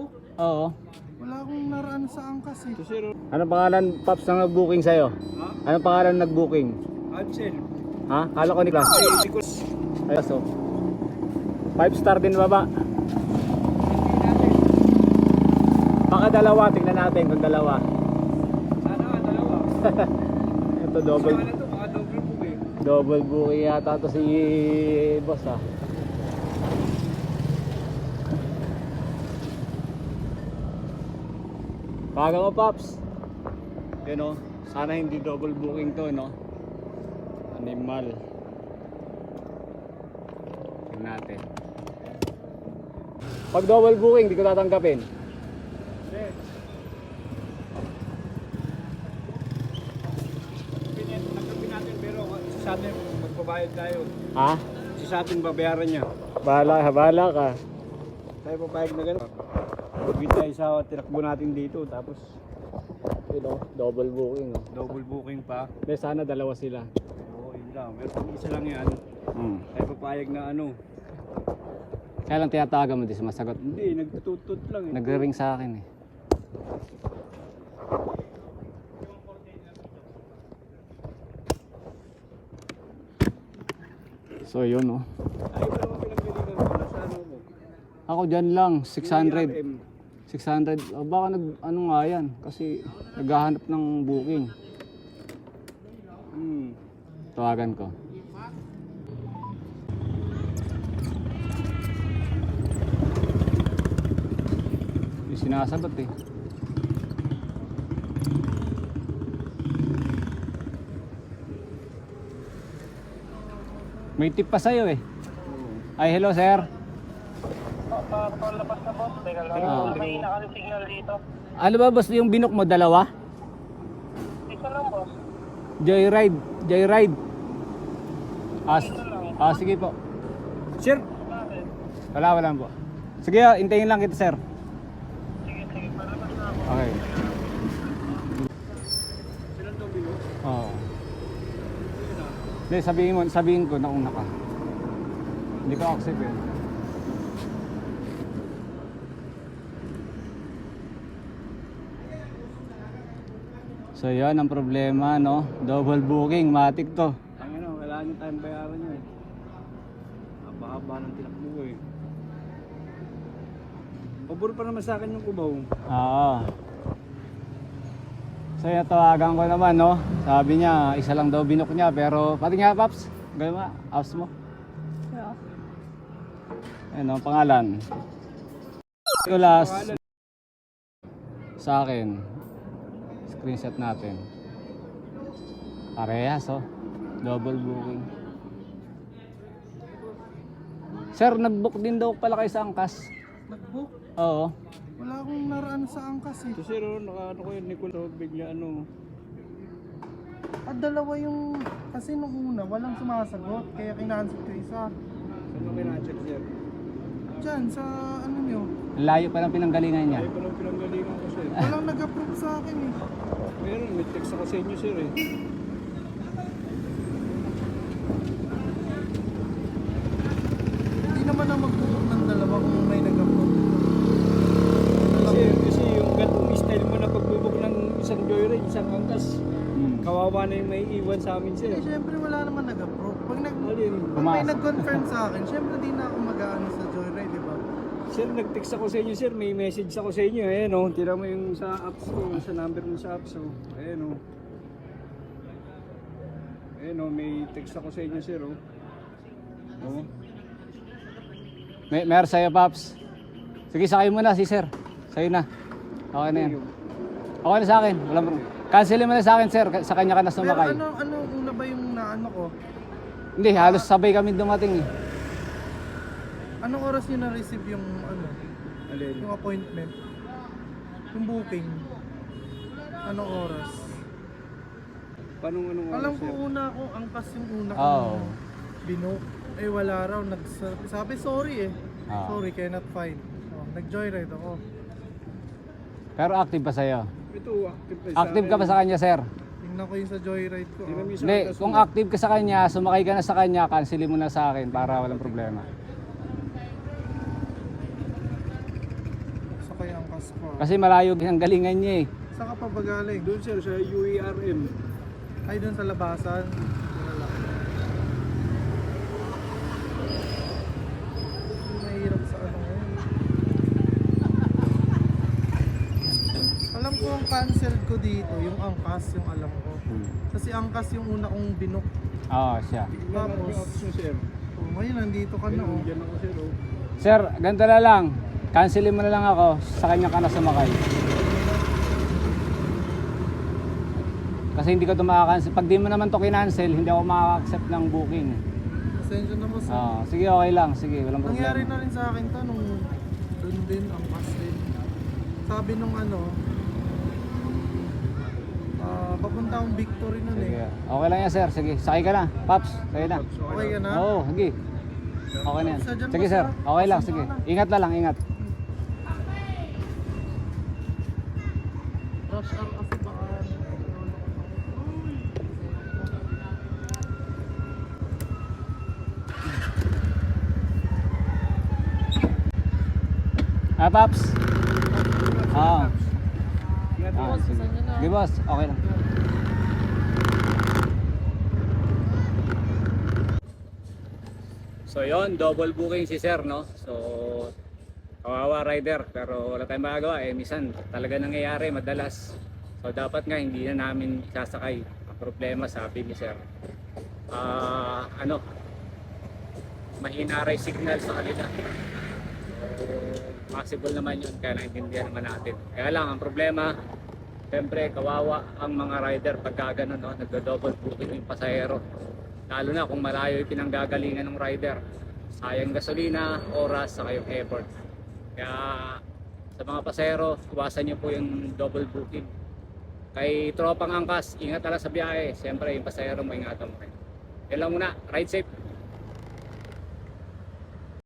nag-book? Oo. Wala akong naraan sa angkas eh. Anong pangalan, Paps, na nag-booking sa'yo? ha? Anong pangalan nag-booking? Absel. Ha? Kala ko ni Class. Ay, hindi ko... Ayos, oh. Five star din baba. Baka dalawa, tingnan natin kung dalawa. Sana nga, dalawa. Ito double, Sana to, mga double book eh. double booking yata to si boss ah. Paga mo, Paps. Yun oh. Sana hindi double booking to, no? Animal. Tingnan natin. Pag double booking, di ko tatanggapin. Hindi. Tanggapin natin, pero sa atin, magbabayad tayo. Ha? Sa atin, babayaran niya. Bahala, bahala ka. Tayo papayag na gano'n. Bigyan tayo sa tinakbo natin dito, tapos Yun oh, double booking oh. double booking pa. Hindi, sana dalawa sila. Oo, yun lang. Pero kung isa lang yan, Hmm. tayo papayag na ano. Kaya lang tinatawagan mo, di sumasagot. Hindi, nagtutut lang eh. Nagre-ring sa akin eh. So yun oh. Ay, ito naman pinagbiligan ko. Nasa ano mo? Ako dyan lang, 600. PRM. 600. Oh, baka nag, ano nga yan, kasi naghahanap ng booking. Hmm. Tawagan ko. Yung sinasagot eh. May tip pa sa'yo eh. Ay, hello sir. Papalabas na boss. Teka lang. Ah. May nakasignal dito. Ano ba boss yung binok mo? Dalawa? Isa lang boss. Joyride. Joyride. Ah, s- ah sige po. Sir, Wala, wala po. Sige, ah, hintayin lang kita sir. Sige, sige. Palabas na ako. Okay. silang domino. Oo. Hindi, sabihin mo, sabihin ko na una ka. Hindi ko accept eh. So yan ang problema no, double booking, matik to. Ang ano, wala nyo tayong bayaran nyo eh. Haba-haba ng tinakbo eh. Pabor pa naman sa akin yung kubaw. Oo. So yan, tawagan ko naman no, sabi niya isa lang daw binok niya pero pati nga Paps, gawin mo, apps mo. Ano ang pangalan? Nicolas sa akin. Screenshot natin. Parehas oh. Double booking. Sir, nag-book din daw pala kayo sa Angkas. Nag-book? Oo. Wala akong naraan sa angkas eh. Ito sir, oh, naka ano ko yun, Nicolo, bigla ano. At dalawa yung... Kasi nung una, walang sumasagot. Kaya kinancel ko isa. Saan mo kinacheck sir? Diyan, sa ano nyo. Layo pa ng pinanggalingan niya. Ayaw pa lang pinanggalingan ko sir. Walang nag-approve sa akin eh. Meron, may text ako sa inyo sir eh. Hindi naman na mag-book ng dalawa kung may nag-approve. Kasi, kasi yung ganung style mo na pagbubok ng isang joyride, isang angkas, Hmm. kawawa na yung may iwan sa amin sir. Eh, syempre wala naman nag-approve. Pag, nag, Alin? pag may Pumasok. nag-confirm sa akin, syempre di na ako mag-ano sa? Sir, nag-text ako sa inyo sir, may message ako sa inyo eh no. Tira mo yung sa apps ko, sa number mo sa apps oh. Ayan oh. Ayan oh, may text ako sa inyo sir oh. Oh. May, meron sa'yo, Paps. Sige, sakay mo na si Sir. Sa'yo na. Okay na yan. Okay na sa akin. Walang pro- Cancel mo na sa akin, Sir. Sa kanya ka na Pero sumakay. ano, ano, una ba yung naano ko? Hindi, halos sabay kami dumating eh. Anong oras nyo na-receive yung ano, Alin? yung appointment? Yung booking? Anong oras? Paano anong oras Alam ko sir? una ko, angkas yung una ko Oo. binook. Eh wala raw, nagsabi, sabi sorry eh. Ah. Sorry, cannot find. Oh, nag-joyride ako. Pero active pa sa'yo. Ito, active pa Active ka ba sa kanya, Sir? Tingnan ko yung sa joyride ko. Oh. sa Hindi, angkas kung active ka sa kanya, sumakay ka na sa kanya, cancelin mo na sa akin para walang problema. Kasi malayo ang galingan niya eh. Saan ka pa ba galing? Doon sir, sa UERM. Ay, doon sa labasan. Mahirap sa ano ngayon. Alam ko ang cancelled ko dito, yung angkas, yung alam ko. Hmm. Kasi angkas yung una kong binok. Oo, siya. Tapos, Tapos, mo sir. oh, ngayon nandito ka na oh. ako sir. Oh. Sir, ganito na lang. Cancelin mo na lang ako. Sa kanya ka na sumakay. Kasi hindi ko ito makakancel. Pag di mo naman to kinancel, hindi ako makaka-accept ng booking. Pasensya na boss. Oo, sige, okay lang. Sige, walang problema. Nangyari na rin sa akin to nung doon din ang din. Sabi nung ano, ah papunta akong victory nun Sige. eh. Okay lang yan, sir. Sige, sakay ka na. Paps, sakay na. Okay ka na? Oo, sige. Okay na yan. Sige, sir. sir. Okay lang, sige. Ingat na lang, ingat. Rush hour kasi baka. Ah, Paps. Oo. Ingat Ah, sige. Sige, boss. Okay lang. So yon double booking si sir, no? So, kawawa rider, pero wala tayong magagawa. Eh, minsan talaga nangyayari, madalas. So, dapat nga hindi na namin sasakay. Ang problema, sabi ni sir, ah, ano, mahina rin signal sa kanila. Possible naman yun, kaya naintindihan naman natin. Kaya lang, ang problema, Siyempre, kawawa ang mga rider pagka ganun, no? nagdo-double booking yung pasahero. Lalo na kung malayo yung pinanggagalingan ng rider. Sayang gasolina, oras, saka yung effort. Kaya sa mga pasahero, iwasan nyo po yung double booking. Kay tropang angkas, ingat lang sa biyahe. Siyempre, yung pasahero mo, ingatan mo rin. Yan lang muna. Ride safe.